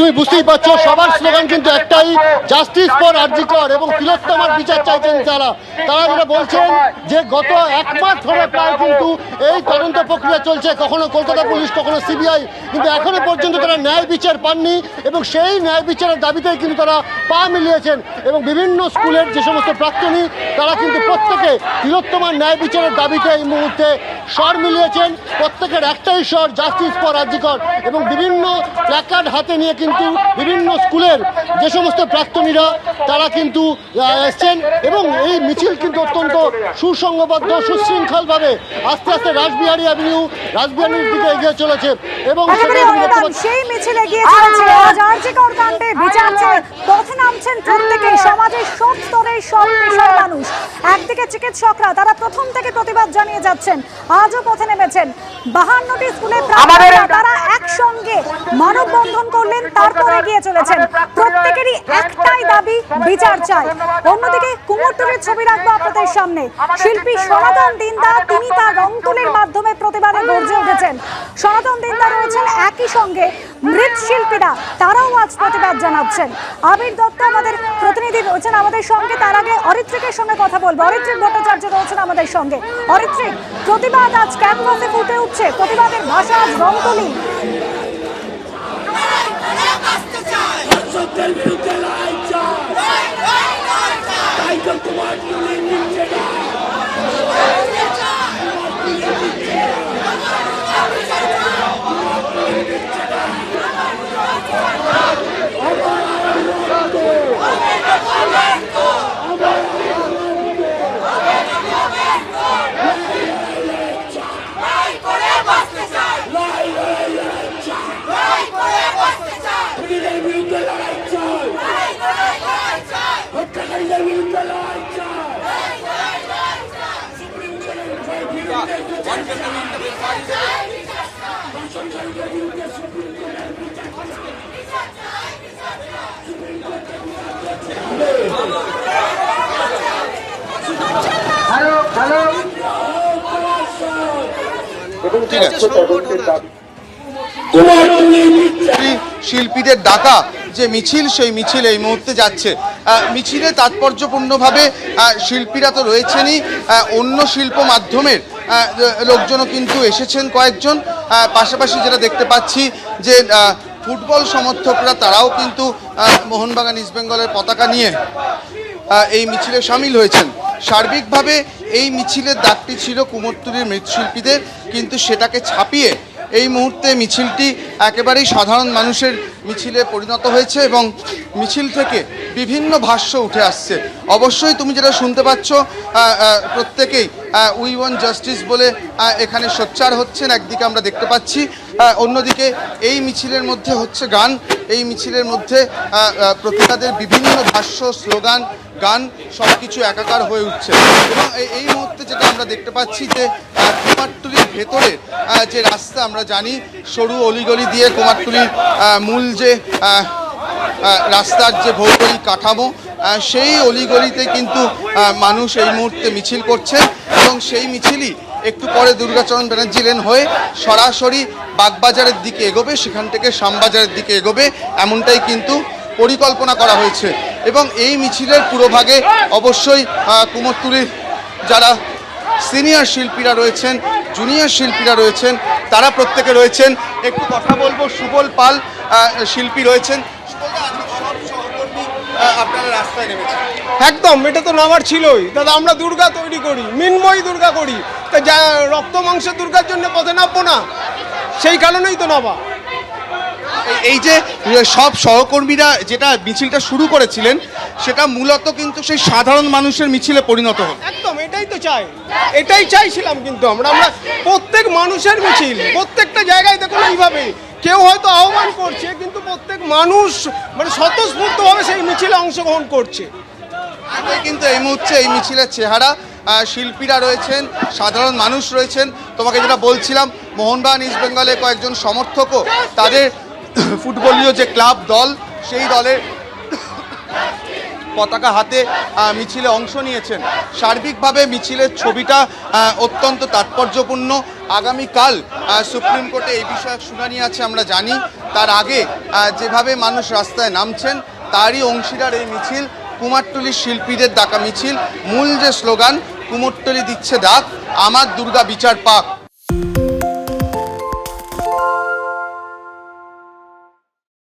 তুমি বুঝতেই পারছ, সবার স্লোগান কিন্তু একটাই, জাস্টিস ফর আরজিকর এবং তিলোত্তমার বিচার চাইছেন তারা। তারা যেটা বলছেন যে গত এক মাস ধরে প্রায় কিন্তু এই তদন্ত প্রক্রিয়া চলছে, কখনো কলকাতা পুলিশ, কখনো সিবিআই, কিন্তু এখনও পর্যন্ত তারা ন্যায় বিচার পাননি এবং সেই ন্যায় বিচারের দাবিতেই কিন্তু তারা পা মিলিয়েছেন এবং বিভিন্ন স্কুলের যে সমস্ত প্রাক্তনী, তারা কিন্তু প্রত্যেকে তিলোত্তমার ন্যায় বিচারের দাবিতে এই মুহূর্তে স্বর মিলিয়েছেন। প্রত্যেকের একটাই স্বর, জাস্টিস ফর রাজ্যকর এবং বিভিন্ন প্ল্যাকার্ড হাতে নিয়ে কিন্তু বিভিন্ন স্কুলের যে সমস্ত প্রাক্তনীরা তারা কিন্তু এসছেন এবং এই মিছিল কিন্তু অত্যন্ত সুসংবদ্ধ সুশৃঙ্খলভাবে আস্তে আস্তে রাসবিহারী অ্যাভিনিউ রাসবিহারীর দিকে এগিয়ে চলেছে এবং সেই মিছিল এগিয়ে চলেছে আরজিকর কাণ্ডে বিচার পথে নামছেন প্রত্যেকেই সমাজের সব স্তরের সব পেশার মানুষ। একদিকে চিকিৎসকরা তারা প্রথম থেকে প্রতিবাদ জানিয়ে যাচ্ছেন আজও পথে নেমেছেন। বাহান্নটি স্কুলে প্রাক্তনীরা তারপর এগিয়ে চলেছেন। প্রত্যেকেরই একটাই দাবি বিচার চাই। অন্যদিকে কুমোরটুলির ছবি রাখব আপনাদের সামনে। শিল্পী সনাতন দিনদা তিনি তার রং তুলির মাধ্যমে প্রতিবাদে গর্জে উঠেছেন। সনাতন দিনদা রয়েছেন একই সঙ্গে মৃৎশিল্পীরা তারাও আজ প্রতিবাদ জানাচ্ছেন। আবির দত্ত আমাদের প্রতিনিধি রয়েছেন আমাদের সঙ্গে। তার আগে অরিত্রিকের সঙ্গে কথা বলব। অরিত্রিক ভট্টাচার্য রয়েছেন আমাদের সঙ্গে। অরিত্রিক প্রতিবাদ আজ ক্যাম্পাসে ফুটে উঠছে। প্রতিবাদের ভাষা আজ রংতুলি। সত্যের বিরুদ্ধে লড়াই চাই তাই তো তোমার তুলে নিচ্ছে না খুনিদের বিরুদ্ধে লড়াই চাই হত্যাকারীদের বিরুদ্ধে লড়াই চাই সুপ্রিম কোর্টের বিরুদ্ধে ধর্ষণকারীদের বিরুদ্ধে সুপ্রিম কোর্টের বিচার চাই। কুমারটুলি শিল্পীদের ডাকা যে মিছিল সেই মিছিল এই মুহূর্তে যাচ্ছে। মিছিলে তাৎপর্যপূর্ণভাবে আহ, শিল্পীরা তো রয়েছেনই। আহ, অন্য শিল্প মাধ্যমের লোকজনও কিন্তু এসেছেন, কয়েকজন। পাশাপাশি যেটা দেখতে পাচ্ছি যে ফুটবল সমর্থকরা তারাও কিন্তু মোহনবাগান ইস্ট বেঙ্গলের পতাকা নিয়ে এই মিছিলে সামিল হয়েছেন। সার্বিকভাবে এই মিছিলের দাগটি ছিল কুমোরটুলির মৃৎশিল্পীদের, কিন্তু সেটাকে ছাপিয়ে এই মুহূর্তে মিছিলটি একেবারেই সাধারণ মানুষের মিছিলে পরিণত হয়েছে এবং মিছিল থেকে বিভিন্ন ভাষ্য উঠে আসছে। অবশ্যই তুমি যেটা শুনতে পাচ্ছ প্রত্যেকেই উই ওয়ান জাস্টিস বলে এখানে সোচ্চার হচ্ছেন একদিকে আমরা দেখতে পাচ্ছি অন্যদিকে এই মিছিলের মধ্যে হচ্ছে গান। এই মিছিলের মধ্যে প্রতিবাদের বিভিন্ন ভাষ্য স্লোগান গান সব কিছু একাকার হয়ে উঠছে। এবং এই- মুহূর্তে যেটা আমরা দেখতে পাচ্ছি যে আহ, কুমারটুলির ভেতরে যে রাস্তা আমরা জানি সরু অলিগলি দিয়ে কুমারটুলির আহ, মূল যে রাস্তার যে ভৌগোলিক কাঠামো সেই অলিগলিতে কিন্তু মানুষ এই মুহূর্তে মিছিল করছে এবং সেই মিছিলই একটু পরে দুর্গাচরণ ব্যানার্জি লেন হয়ে সরাসরি বাগবাজারের দিকে এগোবে সেখান থেকে শ্যামবাজারের দিকে এগোবে এমনটাই কিন্তু পরিকল্পনা করা হয়েছে। এবং এই মিছিলের পুরোভাগে অবশ্যই কুমোরতুলির যারা সিনিয়র শিল্পীরা রয়েছেন জুনিয়র শিল্পীরা রয়েছেন, তারা প্রত্যেকে রয়েছেন। একটু কথা বলব, সুবল পাল শিল্পী রয়েছেন। আপনারা রাস্তায় নেমেছেন। একদম, এটা তো নামার ছিলই। দাদা, আমরা দুর্গা তৈরি করি, মিনময়ী দুর্গা করি। তা যা, রক্ত মাংসের দুর্গার জন্য পথে নামবো না? সেই কারণেই তো নামা। এই- যে সব সহকর্মীরা যেটা মিছিলটা শুরু করেছিলেন সেটা মূলত কিন্তু সেই সাধারণ মানুষের মিছিলে পরিণত হল। একদম এটাই তো চাই। এটাই চাইছিলাম কিন্তু আমরা। আমরা প্রত্যেক মানুষের মিছিল প্রত্যেকটা জায়গায় দেখুন এইভাবে। কেউ হয়তো আহ্বান করছে কিন্তু প্রত্যেক মানুষ মানে স্বতঃস্ফূর্তভাবে সেই মিছিলে অংশগ্রহণ করছে। কিন্তু এই মুহূর্তে এই মিছিলের চেহারা শিল্পীরা রয়েছেন সাধারণ মানুষ রয়েছেন। তোমাকে যেটা বলছিলাম মোহনবাগান ইস্ট বেঙ্গলের কয়েকজন সমর্থকও তাদের ফুটবলীয় যে ক্লাব দল, সেই দলের পতাকা হাতে মিছিলে অংশ নিয়েছেন। সার্বিকভাবে মিছিলের ছবিটা অত্যন্ত তাৎপর্যপূর্ণ। আগামীকাল সুপ্রিম কোর্টে এই বিষয়ে শুনানি আছে, আমরা জানি। তার আগে যেভাবে মানুষ রাস্তায় নামছেন, তারই অংশীদার এই মিছিল, কুমারটুলির শিল্পীদের ডাকা মিছিল। মূল যে স্লোগান, কুমোরটলি দিচ্ছে ডাক, আমার দুর্গা বিচার পাক।